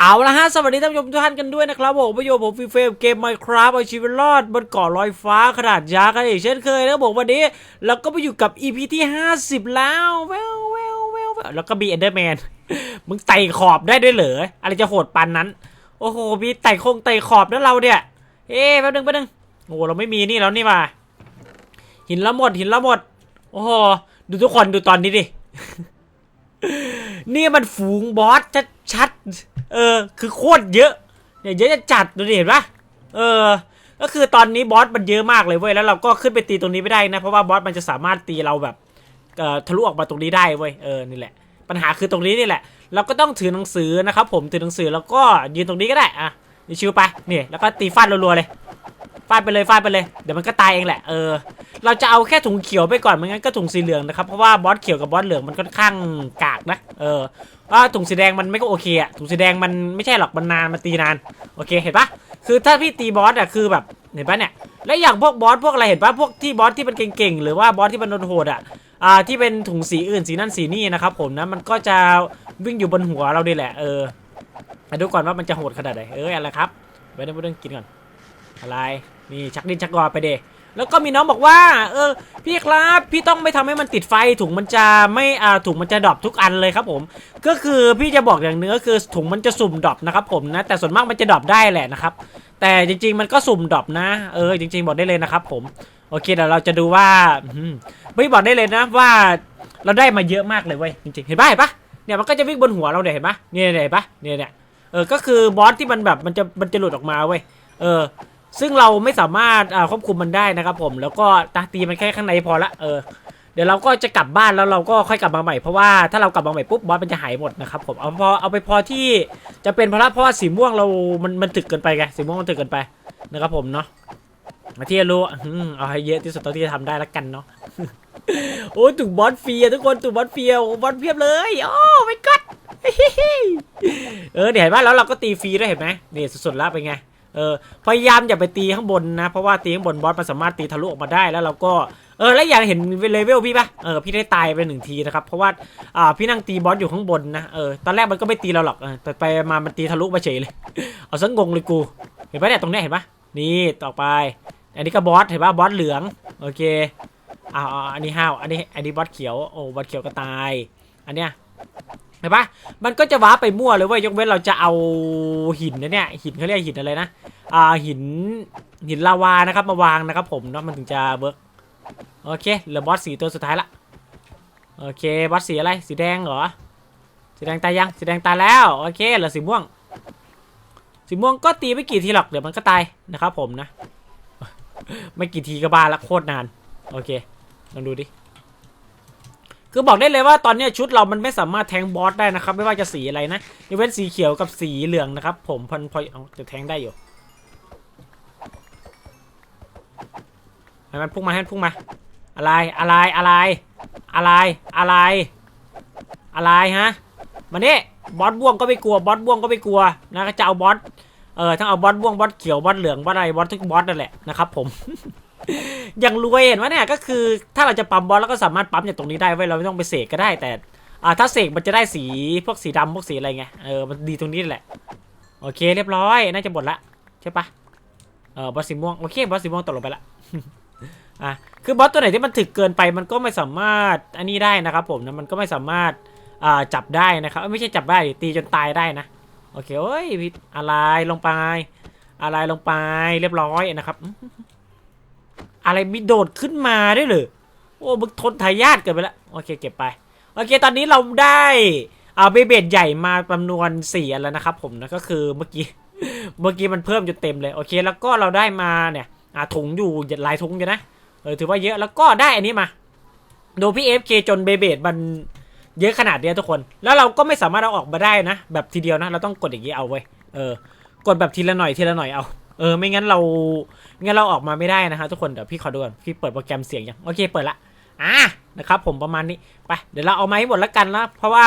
เอาละฮะ สวัสดีท่านผู้ชมทุกท่านกันด้วยนะครับผมประโยชน์ผมฟีเฟมเกมไมโครฟเอาชีวิตรอดบนเกาะลอยฟ้าขนาดยักษ์กันอีกเช่นเคยนะครับผมวันนี้เราก็ไปอยู่กับ EP ที่ 50 แล้วแววแววแววแววแล้วก็มีเอนเดอร์แมนมึงไต่ขอบได้ด้วยเหรอ อะไรจะโหดปันนั้น โอ้โห มีไต่โคงไต่ขอบนะเราเนี่ยเอ๊แป๊บนึงแป๊บนึงโอ้เราไม่มีนี่แล้วนี่มาหินละหมดหินละหมด โอ้โหดูทุกคนดูตอนนี้ดินี่มันฝูงบอสชัด เออ คือโคตรเยอะ เนี่ยเยอะจะจัดดูดิเห็นปะเออ ก็คือตอนนี้บอสมันเยอะมากเลยเว้ย แล้วเราก็ขึ้นไปตีตรงนี้ไม่ได้นะ เพราะว่าบอสมันจะสามารถตีเราแบบเอ่อทะลุออกมาตรงนี้ได้เว้ย เออ นี่แหละ ปัญหาคือตรงนี้นี่แหละ เราก็ต้องถือหนังสือนะครับผม ถือหนังสือแล้วก็ยืนตรงนี้ก็ได้ อะชิวไป นี่ แล้วก็ตีฟาดรัวๆเลย ฟาดไปเลย ฟาดไปเลย เดี๋ยวมันก็ตายเองแหละ เออ เราจะเอาแค่ถุงเขียวไปก่อนไม่งั้นก็ถุงสีเหลืองนะครับ เพราะว่าบอสเขียวกับบอสเหลืองมันค่อนข้างกากนะ เออว่าถุงสีแดงมันไม่ก็โอเคอะถุงสีแดงมันไม่ใช่หรอกมันนานมันตีนาน โอเคเห็นปะคือถ้าพี่ตีบอสอะคือแบบเห็นปะเนี่ย แล้วอย่างพวกบอสพวกอะไรเห็นปะพวกที่บอสที่มันเก่งๆหรือว่าบอสที่มันโหดอะอ่าที่เป็นถุงสีอื่นสีนั่นสีนี่นะครับผมนะมันก็จะวิ่งอยู่บนหัวเราดิแหละเออมาดูก่อนว่ามันจะโหดขนาดไหนเอออะไรครับไว้ในเรื่องกินก่อนอะไรนี่ชักดินชักกอไปเด แล้วก็มีน้องบอกว่า เออ พี่ครับพี่ต้องไม่ทำให้มันติดไฟถุงมันจะไม่อ่าถุงมันจะดรอปทุกอันเลยครับผม ก็คือพี่จะบอกอย่างหนึงก็คือถุงมันจะสุ่มดรอปนะครับผมนะ แต่ส่วนมากมันจะดรอปได้แหละนะครับ แต่จริง ๆ มันก็สุ่มดรอปนะ เออจริง ๆ บอกได้เลยนะครับ ผมโอเคเดี๋ยวเราจะดูว่าอืมพี่บอกได้เลยนะว่าเราได้มาเยอะมากเลยเว้ยจริงๆเห็นปะเห็นปะเนี่ยมันก็จะวิ่งบนหัวเราเนี่ยเห็นปะเนี่ยเนี่ยเห็นปะเนี่ยเนี่ยเออก็คือบอสที่มันแบบมันจะมันจะหลุดออกมาเว้ยเออ ซึ่งเราไม่สามารถควบคุมมันได้นะครับผมแล้วก็ตาตีมันแค่ข้างในพอละเออเดี๋ยวเราก็จะกลับบ้านแล้วเราก็ค่อยกลับมาใหม่เพราะว่าถ้าเรากลับมาใหม่ปุ๊บบอสมันจะหายหมดนะครับผมเอาพอเอาไปพอที่จะเป็นพระเพราะว่าสีม่วงเรา มันมันถึกเกินไปไงสีม่วงมันถึกเกินไปนะครับผมเนาะมาที่รู้เอาให้เยอะที่สุดเท่าที่จะทำได้แล้วกันเนาะโอ้ถูกบอสฟรีอะทุกคนถูกบอสฟรีอะบอสเพียบเลยโอ้ไม่กัดเออเดี๋ยวเห็นป่ะแล้วเราก็ตีฟรีด้วยเห็นไหมนี่สุดๆแล้วเป็นไง เออพยายามอย่าไปตีข้างบนนะ เพราะว่าตีข้างบนบอสมันสามารถตีทะลุออกมาได้แล้วเราก็เออแล้วอย่างเห็นเลเวลพี่ปะเออพี่ได้ตายไปหนึ่งทีนะครับเพราะว่าอ่าพี่นั่งตีบอสอยู่ข้างบนนะเออตอนแรกมันก็ไม่ตีเราหรอกเออแต่ไปมามันตีทะลุมาเฉยเลย เอาซะงงเลยกู เห็นปะเนี่ยตรงเนี้ยเห็นปะนี่ต่อไป อันนี้ก็บอสเห็นปะบอสเหลืองโอเคอ่าอ่าอันนี้ห้าวอันนี้อันนี้บอสเขียวโอ้บอสเขียวก็ตาย อันเนี้ย เห็นปะมันก็จะว้าไปมั่วเลยเว้ยยกเว้นเราจะเอาหินนะเนี่ยหินเขาเรียกหินอะไรนะอ่าหินหินลาวานะครับมาวางนะครับผมเนาะมันถึงจะเวิร์กโอเคเหลือบอสสีตัวสุดท้ายละโอเคบอสสีอะไรสีแดงเหรอสีแดงตายยังสีแดงตายแล้วโอเคเหลือสีม่วง สีม่วงก็ตีไม่กี่ทีหรอกเดี๋ยวมันก็ตายนะครับผมนะ ไม่กี่ทีก็บ้าละโคตรนานโอเคลองดูดิ คือบอกได้เลยว่าตอนนี้ชุดเรามันไม่สามารถแทงบอสได้นะครับ ไม่ว่าจะสีอะไรนะยกเว้นสีเขียวกับสีเหลืองนะครับ ผมพอพอเอาจะแทงได้อยู่ให้มันพุ่งมาให้มันพุ่งมา อะไรอะไรอะไร อะไรอะไร อะไรฮะมาเนี่บอสบ่วงก็ไม่กลัวบอสบ่วงก็ไม่กลัวนะจะเอาบอส เออทั้งเอาบอสบ่วงบอสเขียวบอสเหลืองบอสอะไรบอสทุกบอสนั่นแหละนะครับผม อย่างรวยเห็นไหมเนี่ยก็คือถ้าเราจะปั๊มบอสแล้วก็สามารถปั๊มจากตรงนี้ได้ไว้ยเราไม่ต้องไปเสกก็ได้แต่อ่าถ้าเสกมันจะได้สีพวกสีดำพวกสีอะไรไงเออมันดีตรงนี้แหละ โอเคเรียบร้อยน่าจะหมดละใช่ปะเออบอสสีม่วงโอเคบอสสีม่วงตกลงไปละอะคือบอสตัวไหนที่มันถึกเกินไปมันก็ไม่สามารถอันนี้ได้นะครับผมนะมันก็ไม่สามารถอ่าจับได้นะครับไม่ใช่จับได้ตีจนตายได้นะ โอเคโอ้ยพี่อะไรลงไป อะไรลงไปเรียบร้อยนะครับ อะไรมีโดดขึ้นมาได้วยหรือโอ้มึงทนทายาทเกินไปแล้วโอเคเก็บไป โอเคตอนนี้เราได้เอาเบเบดใหญ่มาจำนวนสี่อันแล้วนะครับ ผมนะก็คือเมื่อกี้เมื่อกี้มันเพิ่มจนเต็มเลยโอเค แล้วก็เราได้มาเนี่ยอ่าถุงอยู่หลายถุงอยู่นะเออถือว่าเยอะแล้วก็ได้อันนี้มาโดพี่เอฟเคจนเบเบดมัน เยอะขนาดเนี้ยทุกคน แล้วเราก็ไม่สามารถเอาออกมาได้นะ แบบทีเดียวนะ เราต้องกดอย่างนี้เอาไว้เออ กดแบบทีละหน่อยทีละหน่อยเอา เออ ไม่งั้นเราไม่งั้นเราออกมาไม่ได้นะฮะทุกคน เดี๋ยวพี่ขอดูก่อนพี่เปิดโปรแกรมเสียงยัง โอเค เปิดละ อะ นะครับผมประมาณนี้ ไป เดี๋ยวเราเอามาให้หมดแล้วกันนะ เพราะว่า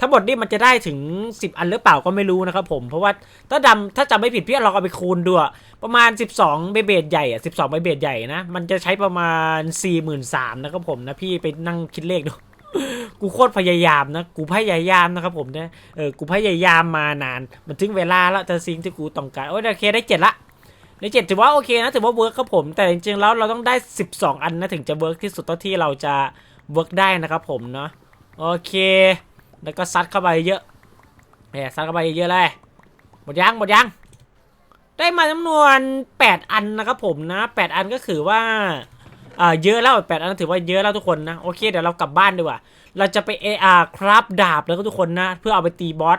ทั้งหมดนี่มันจะได้ถึง 10 อันหรือเปล่าก็ไม่รู้นะครับผม เพราะว่าถ้าดำถ้าจำไม่ผิดพี่ลองเอาไปคูณดูประมาณ 12เบเบดใหญ่อะ12เบเบดใหญ่นะ มันจะใช้ประมาณ 43,000นะครับผมนะพี่ไปนั่งคิดเลขดู กูโคตรพยายามนะ กูพยายามนะครับผมนะ เออ กูพยายามมานาน มันถึงเวลาแล้วแต่สิ่งที่กูต้องการ โอ้ยโอเคได้เจ็ดละได้เจ็ดถือว่าโอเคนะ ถือว่าเวิร์กครับผม แต่จริงๆแล้วเราต้องได้ 12 อันนะถึงจะเวิร์กที่สุดเท่าที่เราจะเวิร์กได้นะครับผมเนาะ โอเค แล้วก็ซัดเข้าไปเยอะเนี่ยซัดเข้าไปเยอะเลย หมดยัง หมดยัง ได้มาจำนวน 8 อันนะครับผมนะ 8 อันก็คือว่า อ่าเยอะแล้ว8อันถือว่าเยอะแล้วทุกคนนะโอเคเดี๋ยวเรากลับบ้านดีกว่า เราจะไปเออาครับดาบแล้วก็ทุกคนนะ เพื่อเอาไปตีบอส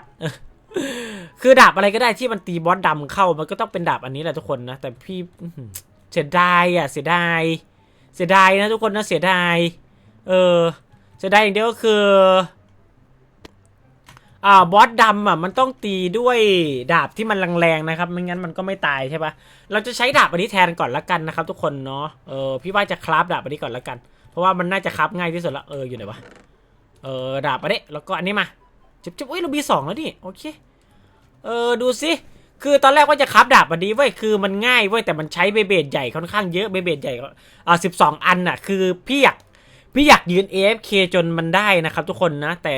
คือดาบอะไรก็ได้ที่มันตีบอสดำเข้ามันก็ต้องเป็นดาบอันนี้แหละทุกคนนะ แต่พี่เสียดายอะเสียดายเสียดายนะทุกคนนะเสียดายเออเสียดายอย่างเดียวก็คือ อ่าบอสดำอะมันต้องตีด้วยดาบที่มันแรงๆนะครับไม่งั้นมันก็ไม่ตายใช่ปะเราจะใช้ดาบอันนี้แทนก่อนละกันนะครับ ทุกคนเนาะเออพี่ว่าจะคราฟดาบอันนี้ก่อนละกัน เพราะว่ามันน่าจะคราฟง่ายที่สุดละเอออยู่ไหนวะเออดาบอันนี้แล้วก็อันนี้มาจิบจิบเอ้ยเรามีสองแล้วนี่โอเคเออดูสิคือตอนแรกว่าจะคับดาบอันนี้เว้ยคือมันง่ายเว้ยแต่มันใช้เบเบดใหญ่ค่อนข้างเยอะเบเบดใหญ่อ่าสิบสองอันน่ะ คือพี่อยากพี่อยากยืน AFK จนมันได้นะครับ ทุกคนนะแต่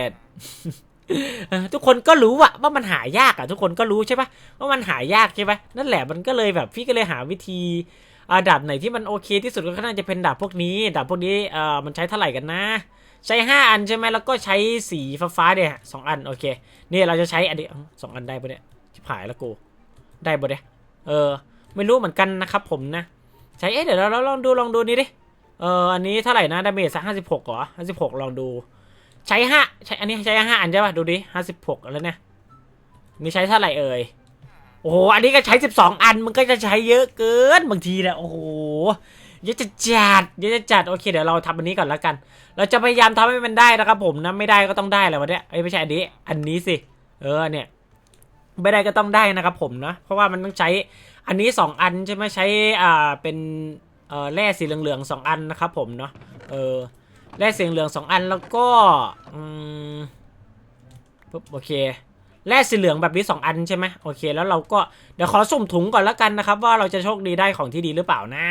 ทุกคนก็รู้อะว่ามันหายากอะทุกคนก็รู้ใช่ปะว่ามันหายากใช่ปะนั่นแหละมันก็เลยแบบพี่ก็เลยหาวิธีอาดาบไหนที่มันโอเคที่สุดก็น่าจะเป็นดาบพวกนี้ดาบพวกนี้เอ่อมันใช้เท่าไหร่กันนะ ใช้ห้าอันใช่ไหมแล้วก็ใช้สีฟ้าๆเนี่ยสองอันโอเคนี่เราจะใช้อันนี้อ้าวสองอันได้ปะเนี่ยชิบหายแล้วกูได้ปะเนี่ยเออ ไม่รู้เหมือนกันนะครับผมนะ ใช้เอ๊ะเดี๋ยวเราลองดูลองดูนี่ดิเอออันนี้เท่าไหร่นะดาเมจสักห้าสิบหกเหรอห้าสิบหกลองดู ใช้ห้าใช้อันนี้ใช้ห้าอันใช่ป่ะ ดูดิห้าสิบหกแล้วเนี่ยนี่ใช้เท่าไหร่เอ่ยโอ้โหอันนี้ก็ใช้สิบสองอันมันก็จะใช้เยอะเกินบางทีเนี่ยโอ้โหเยอะจะจัดเยอะจะจัดโอเคเดี๋ยวเราทำอันนี้ก่อนแล้วกัน เราจะพยายามทำให้มันได้นะครับผมนะไม่ได้ก็ต้องได้แหละวันนี้ยเอ้ไม่ใช่อันนี้ อันนี้สิเออเนี่ยไม่ได้ก็ต้องได้นะครับผมนะเพราะว่ามันต้องใช้อันนี้สองอันใช่ไหมใช้อ่าเป็นเอ่อแร่สีเหลืองๆสองอันนะครับผมเนาะเออ แร่สีเหลืองสองอันแล้วก็อืมปุ๊บโอเคแร่สีเหลืองแบบนี้สองอันใช่ไหมโอเค แล้วเราก็เดี๋ยวขอสุ่มถุงก่อนแล้วกันนะครับ ว่าเราจะโชคดีได้ของที่ดีหรือเปล่านะ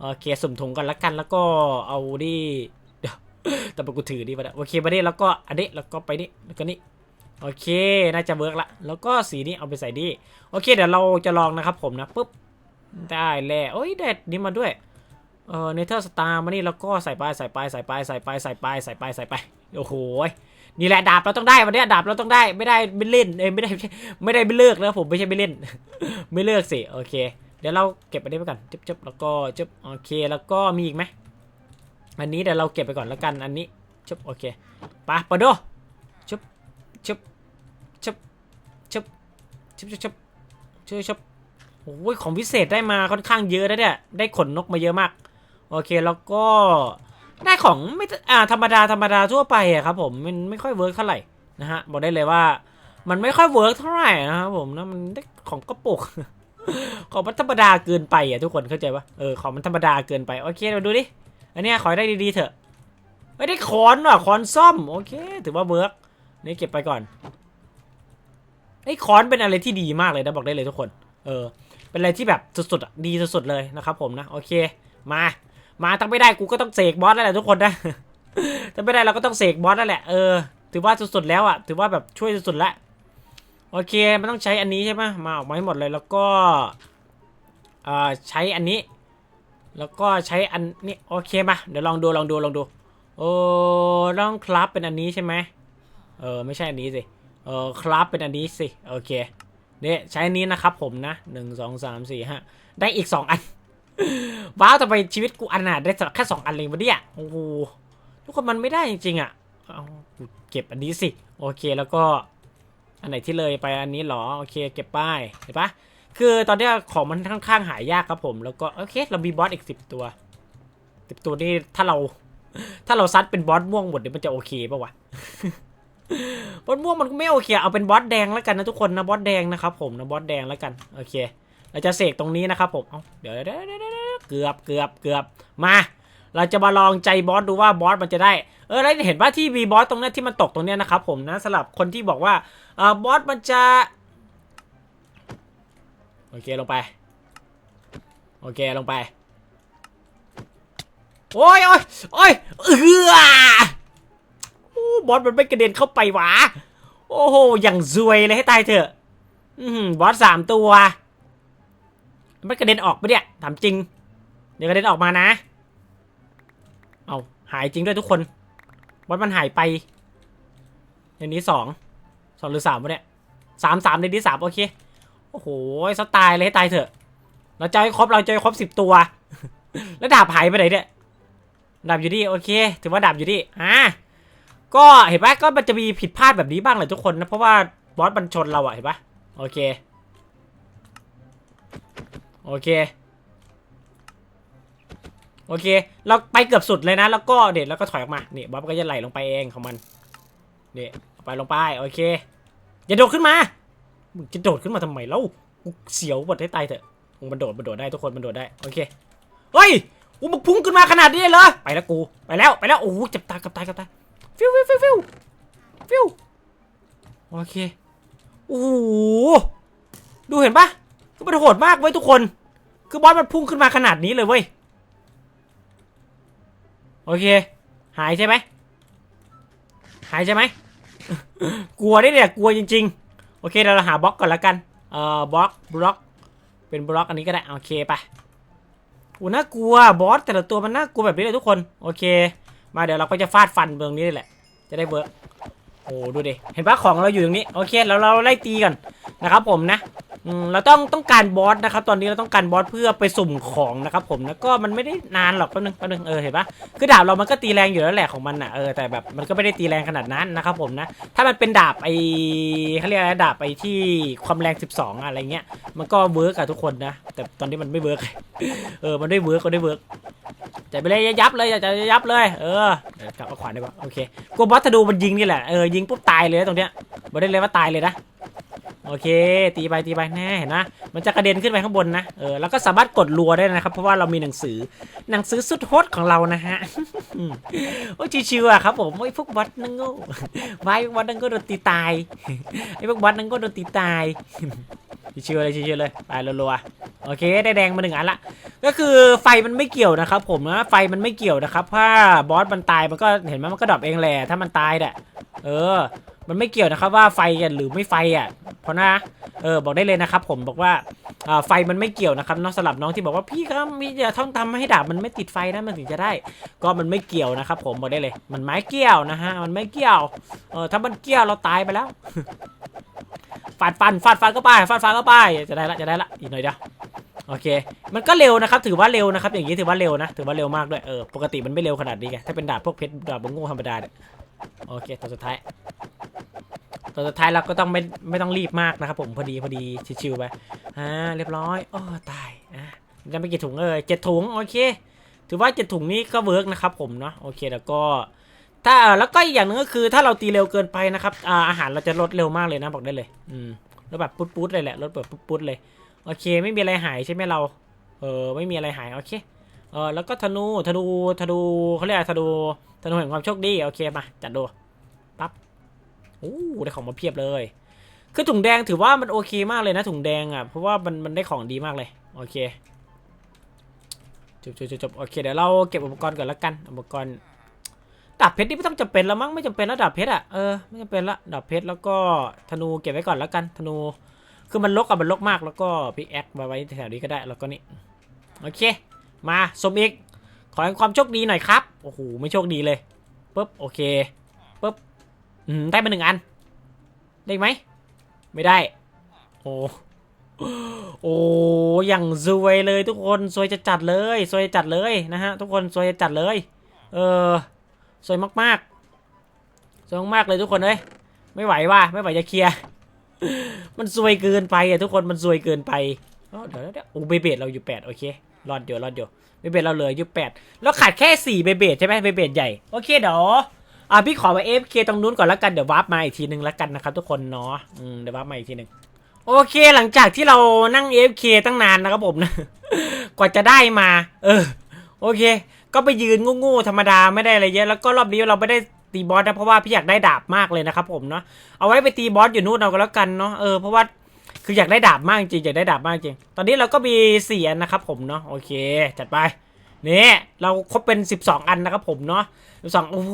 โอเคสุ่มถุงก่อนแล้วกันแล้วก็เอาดิเดี๋ยวแต่ปกูถือดีป่ะโอเคมาดิแล้วก็อันนี้แล้วก็ไปนี่แล้วก็นี่โอเคน่าจะเวิร์กละแล้วก็สีนี้เอาไปใส่ดิโอเคเดี๋ยวเราจะลองนะครับผมนะปุ๊บได้แล้วโอ้ยได้นี่มาด้วย เออเนเธอร์สตาร์มานี่แล้วก็ใส่ไปใส่ไปใส่ไปใส่ไปใส่ไปใส่ไปใส่ไปโอ้โหนี่แหละดาบเราต้องได้วันเนี้ยดาบเราต้องได้ไม่ได้ไม่เล่นเอ้ไม่ได้ไม่ได้ไม่เลิกนะผมไม่ใช่ไม่เล่น ไม่เลิกสิโอเค เดี๋ยวเราเก็บอันนี้ไปก่อนจุ๊บจุ๊บแล้วก็จุ๊บโอเคแล้วก็มีอีกไหมอันนี้เดี๋ยวเราเก็บไปก่อนแล้วกันอันนี้ชุบโอเคไปะปะโดชุบชุบชุบชุบชุบชุบชุบชุบชุบโอ้ยของพิเศษได้มาค่อนข้างเยอะนะเนี่ยได้ขนนกมาเยอะมาก โอเคแล้วก็ได้ของไม่อ่าธรรมดาธรรมดาทั่วไปอะครับผมมันไม่ค่อยเวิร์กเท่าไหร่นะฮะบอกได้เลยว่า มันไม่ค่อยเวิร์กเท่าไหร่นะครับผมนะมันได้ของกระปุกของมันธรรมดาเกินไปอะทุกคนเข้าใจปะเออของมันธรรมดาเกินไปโอเคมาดูดิอันนี้ขอได้ดีๆเถอะไม่ได้คอนว่ะคอนซ่อมโอเค ถือว่าเวิร์กนี่เก็บไปก่อนไอ้คอนเป็นอะไรที่ดีมากเลยนะบอกได้เลยทุกคน เออ เป็นอะไรที่แบบสุดๆดีสุดๆเลยนะครับผมนะโอเคมา มาตั้งไม่ได้กูก็ต้องเสกบอสแล้วแหละทุกคนนะถ้าไม่ได้เราก็ต้องเสกบอสแล้วแหละเออถือว่าสุดๆแล้วอะถือว่าแบบช่วยสุดๆแล้วโอเคมันต้องใช้อันนี้ใช่ไหมมาออกมาให้หมดเลยแล้วก็อ่าใช้อันนี้ แล้วก็ใช้อันนี้โอเคมาเดี๋ยวลองดูลองดูลองดูโอ้ต้องคลับเป็นอันนี้ใช่ไหมเออไม่ใช่อันนี้สิเออคลับเป็นอันนี้สิโอเคเนี่ยใช้อันนี้นะครับผมนะหนึ่งสองสามสี่ห้าได้อีกสองอัน ว้าวทำไมชีวิตกูอันน่ะได้สักแค่สองอันเลยวันนี้อะโอ้โหทุกคนมันไม่ได้จริงๆอะเอากูเก็บอันนี้สิโอเคแล้วก็ อันไหนที่เลยไปอันนี้หรอโอเค เก็บป้ายเห็นปะคือตอนนี้ของมันค่อนข้างหายากครับผม แล้วก็โอเค เรามีบอสอีกสิบตัวสิบตัวนี่ถ้าเรา ถ้าเราซัดเป็นบอสม่วงหมดเนี่ยมันจะโอเคปะวะบอสม่วงมันก็ไม่โอเค เอาเป็นบอสแดงแล้วกันนะทุกคนนะบอสแดงนะครับผมนะบอสแดงแล้วกันโอเค เราจะเสกตรงนี้นะครับผมเดี๋ยวเดี๋ยวเกือบเกือบเกือบมา เราจะมาลองใจบอสดูว่าบอสมันจะได้ เออแล้วเห็นว่าที่มีบอสตรงเนี้ยที่มันตกตรงเนี้ยนะครับผมนะสำหรับคนที่บอกว่าเออบอสมันจะโอเคลงไป โอเคลงไปโอ้ยโอ้ยโอ้ยเอือบอสมันไม่กระเด็นเข้าไปหวะโอ้โหอย่างซวยเลยให้ตายเถอะบอสสามตัว มันกระเด็นออกปะเนี่ยถามจริง เดี๋ยวกระเด็นออกมานะ เอาหายจริงด้วยทุกคนบอสมันหายไปในนี้สองสองหรือสามวะเนี่ยสามสามในนี้สามโอเค โอ้โหสไตล์เลยให้ตายเถอะ เราจะให้ครบเราจะให้ครบสิบตัว แล้วดาบหายไปไหนเนี่ยดาบอยู่นี่โอเค ถือว่าดาบอยู่นี่อ่าก็เห็นปะก็มันจะมีผิดพลาดแบบนี้บ้างเลยทุกคนนะเพราะว่าบอสมันชนเราอะเห็นปะโอเค โอเค โอเค เราไปเกือบสุดเลยนะ แล้วก็เด็ดแล้วก็ถอยออกมานี่บอสมันก็จะไหลลงไปเองของมันเนี่ไปลงไปโอเค อย่าโดดขึ้นมามึงจะโดดขึ้นมาทำไมเล่าเสียวบดให้ตายเถอะมันโดดมันโดดได้ทุกคนมันโดดได้โอเคเฮ้ยกูมันพุ่งขึ้นมาขนาดนี้เลยเหรอไปแล้วกูไปแล้วไปแล้วโอ้โหจ็บตากับตายกับตายฟิวฟิวฟิวฟิวฟิวโอเคโอ้โหดูเห็นปะ คือมันโหดมากเว้ยทุกคน คือบอสมันพุ่งขึ้นมาขนาดนี้เลยเว้ย โอเค หายใช่ไหม หายใช่ไหม กลัวได้เนี่ยกลัวจริง ๆ โอเคเดี๋ยวเราหาบล็อกก่อนละกัน เอ่อบล็อกบล็อก เป็นบล็อกอันนี้ก็ได้ โอเคไปโอ้น่ากลัวบอสแต่ละตัวมันน่ากลัวแบบนี้เลยทุกคน โอเค มาเดี๋ยวเราก็จะฟาดฟันเบืองนี้นี่แหละ จะได้เวิร์กโอ้ดูดิ เห็นปะของเราอยู่ตรงนี้ โอเคแล้วเราไล่ตีกันนะครับผมนะ อืมเราต้องต้องการบอสนะครับ ตอนนี้เราต้องการบอสเพื่อไปสุ่มของนะครับผมแล้วก็มันไม่ได้นานหรอกแป๊บนึงแป๊บนึงเออเห็นปะคือดาบเรามันก็ตีแรงอยู่แล้วแหละของมันอะเออแต่แบบมันก็ไม่ได้ตีแรงขนาดนั้นนะครับผมนะถ้ามันเป็นดาบไอเขาเรียกอะไรดาบไอที่ความแรง 12 อะอะไรเงี้ย มันก็เวิร์กอะทุกคนนะ แต่ตอนนี้มันไม่เวิร์กเออมันได้เวิร์กก็ได้เวิร์กแต่ไปเลยยับเลยอย่าจะยับเลย เออกลับมาขวานไดีกว่าโอเคกลัวบอสธนูมันยิงนี่แหละเออยิงปุ๊บตายเลยตรงเนี้ยบอกได้เลยว่าตายเลยนะ โอเค ตีไปตีไปแน่เห็นนะมันจะกระเด็นขึ้นไปข้างบนนะเออแล้วก็สามารถกดรัวได้นะครับ เพราะว่าเรามีหนังสือหนังสือสุดฮอตของเรานะฮะโอ้ชิวๆอะครับผมไอ้พวกวัดนั่งโง่ไว้วัดนั่งก็โดนตีตายไอ้พวกวัดนั่งก็โดนตีตายชิวๆเลยชิวๆเลยไปรัวๆโอเคได้แดงมาหนึ่งอันละก็คือไฟมันไม่เกี่ยวนะครับ ผมนะไฟมันไม่เกี่ยวนะครับถ้าบอสมันตายมันก็เห็นไหมมันก็ดรอปเองแหละถ้ามันตายแหละเออ มันไม่เกี่ยวนะครับว่าไฟหรือไม่ไฟอะ เพราะนะเออบอกได้เลยนะครับ ผมบอกว่าไฟมันไม่เกี่ยวนะครับน้องสลับน้องที่บอกว่าพี่ครับพี่จะต้องทำให้ดาบมันไม่ติดไฟนะมันถึงจะได้ ก็มันไม่เกี่ยวนะครับ ผมบอกได้เลย มันไม่เกี่ยวนะฮะมันไม่เกี่ยวเออถ้ามันเกี่ยวเราตายไปแล้วฟาดฟันฟาดฟันก็ไปฟาดฟันก็ไปจะได้ละจะได้ละอีกหน่อยเดียวโอเค มันก็เร็วนะครับ ถือว่าเร็วนะครับ อย่างนี้ถือว่าเร็วนะ ถือว่าเร็วมากด้วย เออ ปกติมันไม่เร็วขนาดนี้ไง ถ้าเป็นดาบพวกเพชรดาบบงงูธรรมดาเนี่ย โอเค ตัวสุดท้าย ตัวสุดท้ายเราก็ต้องไม่ไม่ต้องรีบมากนะครับผมพอดีพอดีชิวๆไปอ่าเรียบร้อยโอ้ตายอะจะไม่กี่ถุงเออเจ็ดถุงโอเค ถือว่าเจ็ดถุงนี้ก็เวิร์กนะครับผมเนาะโอเคแล้วก็ถ้าแล้วก็อีกอย่างหนึงก็คือถ้าเราตีเร็วเกินไปนะครับอาอาหารเราจะลดเร็วมากเลยนะบอกได้เลยอืมแล้วแบบปุ๊ดๆเลยแหละลดแบบปุ๊ดๆเลยโอเค ไม่มีอะไรหายใช่ไหมเราเออไม่มีอะไรหายโอเคเออแล้วก็ธนูธนูธนูเขาเรียกอะไรธนูธนูแห่งความโชคดีโอเคมาจัดดูปั๊บ โอ้ได้ของมาเพียบเลย คือถุงแดงถือว่ามันโอเคมากเลยนะถุงแดงอะเพราะว่ามันมันได้ของดีมากเลยโอเคจบจบจบจบโอเคเดี๋ยวเราเก็บอุปกรณ์ก่อนละกันอุปกรณ์ดาบเพชรนี่ไม่ต้องจำเป็นแล้วมั้งไม่จำเป็นแล้วดาบเพชรอะเออไม่จำเป็นละดาบเพชรแล้วก็ธนูเก็บไว้ก่อนล้วกันธนูคือมันลกอะมันลกมากแล้วก็พิกแอคมาไว้แถวนี้ก็ได้แล้วก็นี่โอเค มาสมอีกขอให้ความโชคดีหน่อยครับโอ้โหไม่โชคดีเลยปุ๊บโอเค อืมได้มาหนึ่งอัน ได้ไหม ไม่ได้ โอ้โอ้อย่างซวยเลยทุกคนซวยจะจัดเลยซวยจะจัดเลยนะฮะทุกคนซวยจะจัดเลย เออสวยมากๆสวยมากๆเลยทุกคนเอ้ยไม่ไหวว่ะไม่ไหวจะเคลียร์มันสวยเกินไปอะทุกคนมันสวยเกินไปเดี๋ยวเดี๋ยวโอ้เบเบดเราอยู่แปดโอเครอดเดี๋ยวรอดเดี๋ยวเบเบดเราเหลืออยู่แปดแล้วขาดแค่สี่เบเบดใช่ไหมเบเบดใหญ่โอเคเดี๋ยว อะพี่ขอมาเอฟเคตรงนู้นก่อนแล้วกันเดี๋ยววาร์ปมาอีกทีนึงแล้วกันนะครับทุกคนเนาะอืมเดี๋ยววาร์ปมาอีกทีนึงโอเคหลังจากที่เรานั่ง AFK ตั้งนานนะครับผมนะกว่าจะได้มา เออ โอเค ก็ไปยืนงูๆธรรมดาไม่ได้อะไรเยอะแล้วก็รอบนี้เราไม่ได้ตีบอสนะเพราะว่าพี่อยากได้ดาบมากเลยนะครับผมเนาะเอาไว้ไปตีบอสอยู่นู่นเอาก็แล้วกันเนาะเออเพราะว่าคืออยากได้ดาบมากจริงอยากได้ดาบมากจริง ตอนนี้เราก็มีสี่อันนะครับผมเนาะโอเค จัดไปนี่เราครบเป็น 12 อันนะครับผมเนาะ12โอ้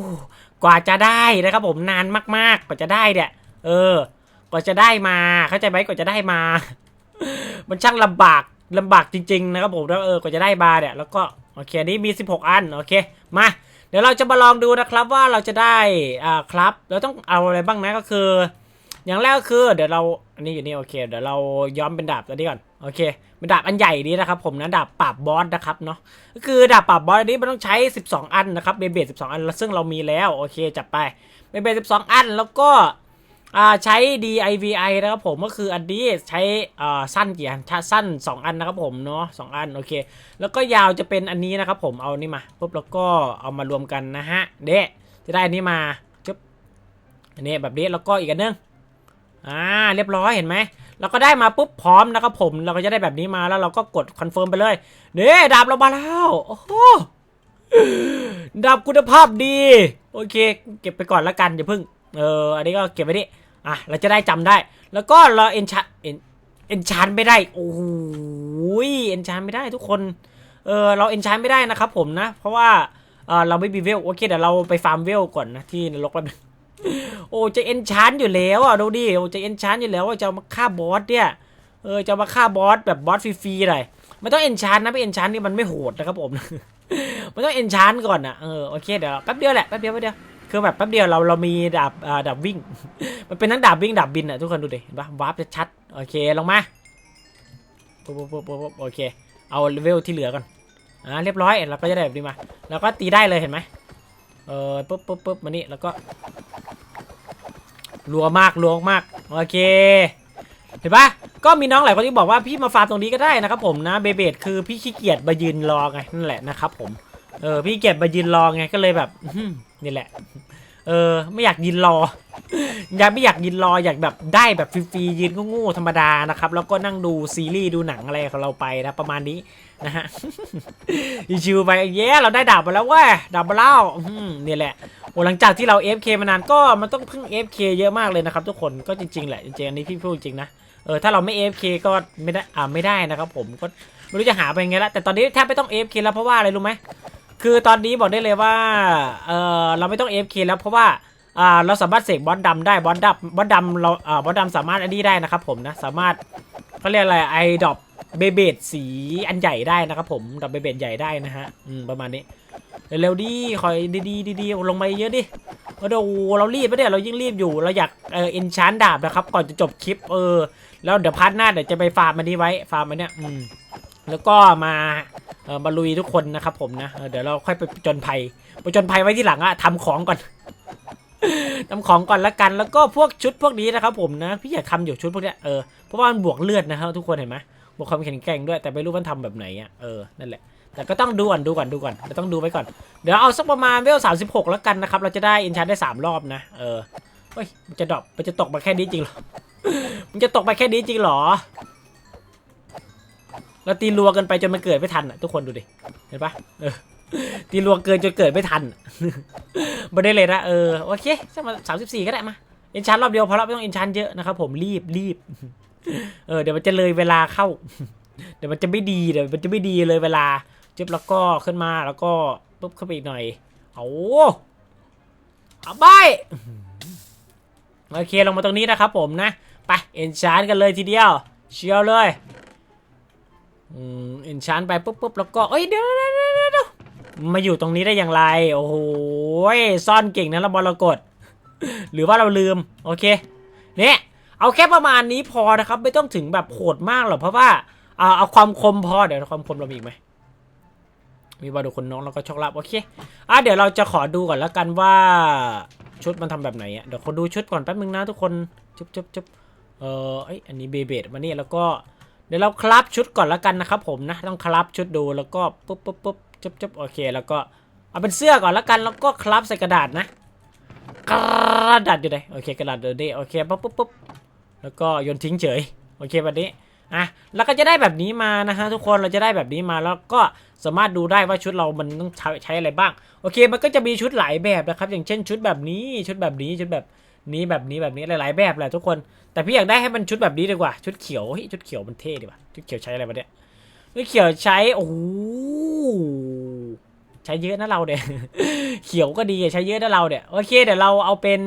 กว่าจะได้นะครับผมนานมากๆ กว่าจะได้เนี่ย เออ กว่าจะได้มาเข้าใจไหมกว่าจะได้มา มันช่างลำบากลำบากจริง ๆ นะครับผมแล้วเออกว่าจะได้มาเนี่ย แล้วก็โอเคอันนี้มี 16 อันโอเคมาเดี๋ยวเราจะมาลองดูนะครับว่าเราจะได้อ่าครับ เราต้องเอาอะไรบ้างนะก็คือ อย่างแรกคือเดี๋ยวเราอันนี้อยู่นี่โอเค เดี๋ยวเราย้อมเป็นดาบตัวนี้ก่อนโอเคเป็นดาบอันใหญ่นี้นะครับผมนะดาบปราบบอสนะครับเนาะก็คือดาบปราบบอสอันนี้มันต้องใช้ 12 อันนะครับเบเบด12อันซึ่งเรามีแล้วโอเคจับไปเบเบด12อันแล้วก็อ่าใช้ DIVI นะครับผมก็คืออันนี้ใช้อ่าสั้นกี่อันสั้น 2 อันนะครับผมเนาะสองอันโอเค แล้วก็ยาวจะเป็นอันนี้นะครับผมเอานี่มาปุ๊บแล้วก็เอามารวมกันนะฮะเดะจะได้อันนี้มาจุ๊บอันนี้แบบนี้แล้วก็อีกอันนึง อ่าเรียบร้อยเห็นไหมเราก็ได้มาปุ๊บพร้อมนะครับผมเราก็จะได้แบบนี้มาแล้วเราก็กดคอนเฟิร์มไปเลยเน่ดาบเรามาแล้วโอ้โหดาบคุณภาพดี โอเค เก็บไปก่อนละกันอย่าพิ่งเอออันนี้ก็เก็บไว้ดิอะเราจะได้จำได้ แล้วก็เราเอนชาเอนเอนชานไม่ได้โอ้โหเอนชานไม่ได้ทุกคนเออเราเอนชานไม่ได้นะครับผมนะ เพราะว่าเออเราไม่มีเวลโอเคเดี๋ยวเราไปฟาร์มเวลก่อนนะที่นรกแป๊บนึง โอ้จะเอนชานอยู่แล้วอะดูดิโอ้จะเอนชานอยู่แล้วว่าจะมาฆ่าบอสเนี่ยเออจะมาฆ่าบอสแบบบอสฟรีๆเลยไมันต้องเอนชานนะไม่เอนชานนี่มันไม่โหดนะครับผมมันต้องเอนชานก่อนนะเออโอเคเดี๋ยวแป๊บเดียวแหละแป๊บเดียวแป๊บเดียวคือแบบแป๊บเดียวเราเรามีดาบอ่าดาบวิ่ง มันเป็นทั้งดาบวิ่งดาบบินอะทุกคนดูดิเห็นปะวาร์ปจะชัดโอเคลงมาปุ๊บปุ๊บปุ๊บปุ๊บโอเค เอาเลเวลที่เหลือก่อนอ่าเรียบร้อยเราก็จะได้แบบนี้มา แล้วก็ตีได้เลยเห็นไหมเออปุ๊บปุ๊บปุ๊บมานี่แล้วก็ รัวมากรัวมากโอเค เห็นปะก็มีน้องหลายคนที่บอกว่าพี่มาฟาร์มตรงนี้ก็ได้นะครับผมนะเบเบดคือพี่ขี้เกียจมายืนรอไงนั่นแหละนะครับผมเออพี่เกียจมายืนรอไงก็เลยแบบนี่แหละ เออ ไม่อยากยืนรออยากไม่อยากยืนรออยากแบบได้แบบฟรีๆยืนงูๆธรรมดานะครับ แล้วก็นั่งดูซีรีส์ดูหนังอะไรของเราไปนะประมาณนี้นะฮะชิวไปเย้เราได้ดาบมาแล้วเว้ยดาบมาแล้วนี่แหละ โอ้หลังจากที่เรา FK มานานก็มันต้องพึ่ง FK เยอะมากเลยนะครับ ทุกคนก็จริงๆแหละจริงๆอันนี้พี่พูดจริงนะเออถ้าเราไม่ FK ก็ไม่ได้อ่าไม่ได้นะครับผมก็ไม่รู้จะหาไปยังไงละแต่ตอนนี้แทบไม่ต้อง FK แล้วเพราะว่าอะไรรู้ไหมคือตอนนี้บอกได้เลยว่าเออเราไม่ต้อง AFK แล้วเพราะว่าอ่าเราสามารถเสกบอสดำได้บอสดำบอสดำเราอ่าบอสดำสามารถอันนี้ได้นะครับผมนะสามารถเขาเรียกอะไรไอดอปเบเบดสีอันใหญ่ได้นะครับผมดอปเบเบดใหญ่ได้นะฮะอืมประมาณนี้ เร็วดิคอยดีๆดีๆลงมาเยอะดิโอ้โหเรารีบไปเนี่ยเรายิ่งรีบอยู่เราอยากเออเอนชานดาบนะครับ ก่อนจะจบคลิปเออ แล้วเดี๋ยวพาร์ทหน้าเดี๋ยวจะไปฟาร์มมันนี้ไว้ฟาร์มมันเนี้ยอืมแล้วก็มาเออมาลุยทุกคนนะครับผมนะเเดี๋ยวเราค่อยไปจนภัยผจนภัยไว้ที่หลังอะทำของก่อนทำของก่อนละกันแล้วก็พวกชุดพวกนี้นะครับผมนะพี่อยากทำอยู่ชุดพวกเนี้ยเออเพราะว่ามันบวกเลือดนะครับทุกคนเห็นไหมบวกความแข็งแกร่งด้วยแต่ไม่รู้มันทำแบบไหนอะเออนั่นแหละ แต่ก็ต้องดูก่อนดูก่อนดูก่อนเราต้องดูไว้ก่อน เดี๋ยวเอาสักประมาณเวลสามสิบหกแล้วกันนะครับ เราจะได้อินชาได้สามรอบนะ เออเฮ้ยมันจะดรอปมันจะตกมาแค่นี้จริงเหรอ มันจะตกมาแค่นี้จริงเหรอ เราตีรัวกันไปจนมันเกิดไม่ทันอะทุกคนดูดิ เห็นปะเออ ตีรัวเกินจนเกิดไม่ทันไม่ได้เลยนะ เออ โอเคสักมาสามสิบสี่ก็ได้มาเอนชานรอบเดียวพอแล้วไม่ต้องเอนชานเยอะนะครับผมรีบรีบ เออเดี๋ยวมันจะเลยเวลาเข้า เดี๋ยวมันจะไม่ดีเดี๋ยวมันจะไม่ดีเลยเวลา จุบแล้วก็ขึ้นมาแล้วก็ปุ๊บเข้าไปอีกหน่อยเอาเอาไปโอเคลงมาตรงนี้นะครับผมนะ ไปเอนชานกันเลยทีเดียว เชียวเลยอืมเอนชานไปปุ๊บปุ๊บแล้วก็เอ้ยเดี๋ยวเดี๋ยวเดี๋ยวเดี๋ยวเดี๋ยวมาอยู่ตรงนี้ได้อย่างไร โอ้โหซ่อนเก่งนะเราบอลเรากด หรือว่าเราลืม โอเคเนี่ยเอาแค่ประมาณนี้พอนะครับ ไม่ต้องถึงแบบโหดมากหรอกเพราะว่าเอาเอาความคมพอเดี๋ยวความคมเรามีอีกไหม มีบาดูคนน้องแล้วก็ช็อกลาบโอเคอะเดี๋ยวเราจะขอดูก่อนแล้วกันว่าชุดมันทำแบบไหนอะเดี๋ยวขอดูชุดก่อนแป๊บนึงนะทุกคนจุ๊บจุ๊บจุ๊บเออเอ้ยอันนี้เบเบดมานี่แล้วก็เดี๋ยวเราคลับชุดก่อนแล้วกันนะครับผมนะต้องคลับชุดดูแล้วก็ปุ๊บปุ๊บปุ๊บจุ๊บจุ๊บโอเค แล้วก็เอาเป็นเสื้อก่อนแล้วกันแล้วก็คลับใส่กระดาษนะกระดาษอยู่ไหนโอเคกระดาษเดี๋ยวนี้โอเคปุ๊บปุ๊บปุ๊บแล้วก็โยนทิ้งเฉยโอเคแบบนี้ อะแล้วก็จะได้แบบนี้มานะฮะทุกคนเราจะได้แบบนี้มาแล้วก็สามารถดูได้ว่าชุดเรามันต้องใช้ใช้อะไรบ้าง โอเค มันก็จะมีชุดหลายแบบนะครับ อย่างเช่นชุดแบบนี้ชุดแบบนี้ชุดแบบนี้แบบนี้แบบนี้หลาย ๆ แบบแหละทุกคน แต่พี่อยากได้ให้มันชุดแบบนี้ดีกว่า ชุดเขียวเฮ้ยชุดเขียวมันเท่ดีว่ะชุดเขียวใช้อะไรวะเนี่ยชุดเขียวใช้โอ้ใช้เยอะนะเราเนี่ยเขียวก็ดีใช้เยอะนะเราเนี่ยโอเคเดี๋ยวเราเอาเป็น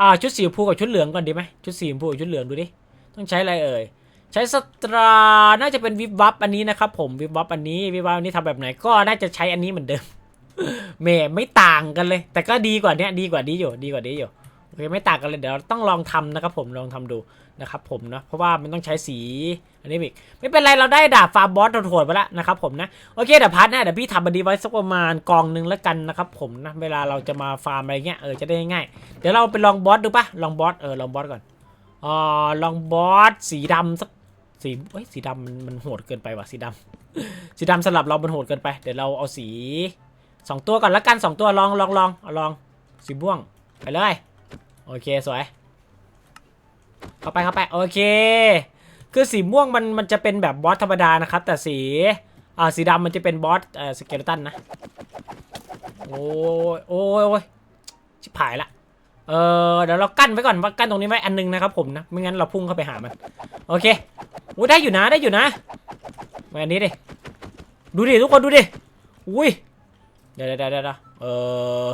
อ่าชุดสีชมพูกับชุดเหลืองก่อนดีไหมชุดสีชมพูกับชุดเหลืองดูดิ ต้องใช้อะไรเอ่ย ใช้สตรา น่าจะเป็นวิบวับอันนี้นะครับผม วิบวับอันนี้ วิบวับอันนี้ทำแบบไหน ก็น่าจะใช้อันนี้เหมือนเดิมแม่ไม่ต่างกันเลย แต่ก็ดีกว่านี้ดีกว่านี้อยู่ ดีกว่านี้อยู่โอเคไม่ต่างกันเลยเดี๋ยวเราต้องลองทำนะครับผม ลองทำดูนะครับผมนะเพราะว่ามันต้องใช้สีอันนี้อีก ไม่เป็นไรเราได้ดาบฟาร์มบอสโหดไปแล้วนะครับผมนะ โอเคเดี๋ยวพาร์ทหน้าเดี๋ยวพี่ทำบันดีไว้สักประมาณกองหนึ่งแล้วกันนะครับผมนะ เวลาเราจะมาฟาร์มอะไรเงี้ยเออจะได้ง่าย เดี๋ยวเราไปลองบอสดูปะลองบอสเออลองบอสก่อน อ่าลองบอสสีดำสักสีเอ้ยสีดำมันมันโหดเกินไปว่ะสีดำสีดำสำหรับเรามันโหดเกินไป เดี๋ยวเราเอาสีสองตัวก่อนละกันสองตัวลองลองลองเอาลองสีม่วงไปเลย โอเคสวย เข้าไปเข้าไปโอเค คือสีม่วงมันมันจะเป็นแบบบอสธรรมดานะครับ แต่สีอ่าสีดำมันจะเป็นบอสเอ่อสเกลตันนะโอ้ยโอ้ยโอ้ยชิบหายละ เออเดี๋ยวเรากั้นไว้ก่อนว่ากั้นตรงนี้ไว้อันนึงนะครับผมนะไม่งั้นเราพุ่งเข้าไปหามันโอเคโอ้ยได้อยู่นะได้อยู่นะมาอันนี้ดิดูดิทุกคนดูดิอุ้ยเดี๋ยวเดี๋ยวเดี๋ยวเดี๋ยวเออ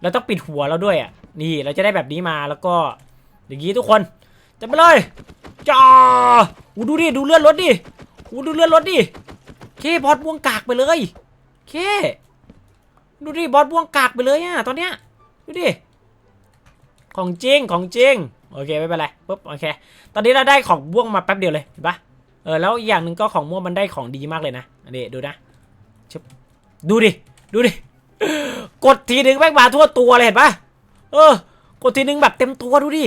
เราต้องปิดหัวเราด้วยอะนี่เราจะได้แบบนี้มาแล้วก็อย่างนี้ทุกคนจับไปเลยจ้าอู้ดูดิดูเลือดรถดิอู้ดูเลือดรถดิเคบอสบ่วงกากไปเลยเคดูดิบอสบ่วงกากไปเลยอะตอนเนี้ยดูดิ ของจริงของจริงโอเคไม่เป็นไรปุ๊บโอเค ตอนนี้เราได้ของบ่วงมาแป๊บเดียวเลยเห็นปะเออแล้วอย่างหนึ่งก็ของม่วงมันได้ของดีมากเลยนะอันนี้ดูนะชึบดูดิดูดิกดทีหนึ่งแม่งมาทั่วตัวเลยเห็นปะเออกดทีนึงแบบเต็มตัวดูดิ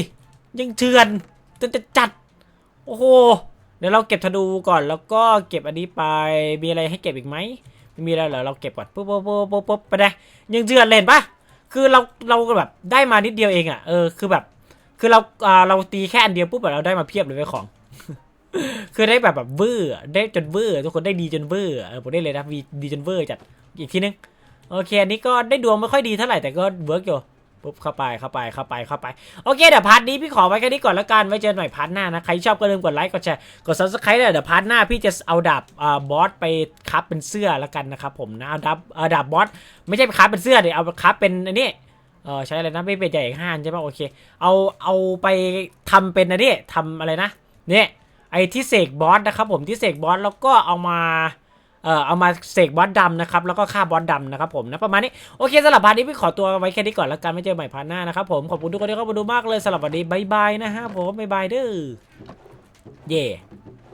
ยังเถื่อนจนจะจัดโอ้โหเดี๋ยวเราเก็บธนูก่อนแล้วก็เก็บอันนี้ไปมีอะไรให้เก็บอีกไหมไม่มีอะไรเหรอเราเก็บก่อนปุ๊บปุ๊บปุ๊บปุ๊บไปได้ยังเถื่อนเลยเห็นปะ คือเราเราแบบได้มานิดเดียวเองอะเออคือแบบ คือเราอ่าเราตีแค่อันเดียวปุ๊บแบบเราได้มาเพียบเลยไว้ของ คือได้แบบแบบเวอร์ได้จนเวอร์ทุกคนได้ดีจนเวอร์เออผมได้เลยนะวีดีจนเวอร์จัดอีกทีนึงโอเคอันนี้ก็ได้ดวงไม่ค่อยดีเท่าไหร่แต่ก็เวิร์กอยู่ ปุ๊บเข้าไปเข้าไปเข้าไปเข้าไป โอเคเดี๋ยวพาร์ทนี้พี่ขอไว้แค่นี้ก่อนแล้วกันไว้เจอกันใหม่พาร์ทหน้านะ ใครชอบก็ลืมกดไลค์กดแชร์กด subscribe เลยเดี๋ยวพาร์ทหน้าพี่จะเอาดาบอ่าบอสไปคับเป็นเสื้อแล้วกันนะครับผมนะเอาดาบเอาดาบบอสไม่ใช่ไปคับเป็นเสื้อเดี๋ยวเอาไปคับเป็นอันนี้เออใช้อะไรนะไม่เป็นใหญ่ห้านใช่ปะโอเค เอาเอาไปทำเป็นอันนี้ทำอะไรนะเนี่ยไอ้ที่เสกบอสนะครับผมที่เสกบอสแล้วก็เอามา เอ่อเอามาเสกบอสดำนะครับแล้วก็ฆ่าบอสดำนะครับผมนะประมาณนี้โอเคสำหรับพาร์ทนี้พี่ขอตัวไว้แค่นี้ก่อนแล้วกันไม่เจอใหม่พาร์ทหน้านะครับผมขอบคุณทุกคนที่เข้ามาดูมากเลยสำหรับวันนี้บายบายนะฮะผมบายบายเด้อเย่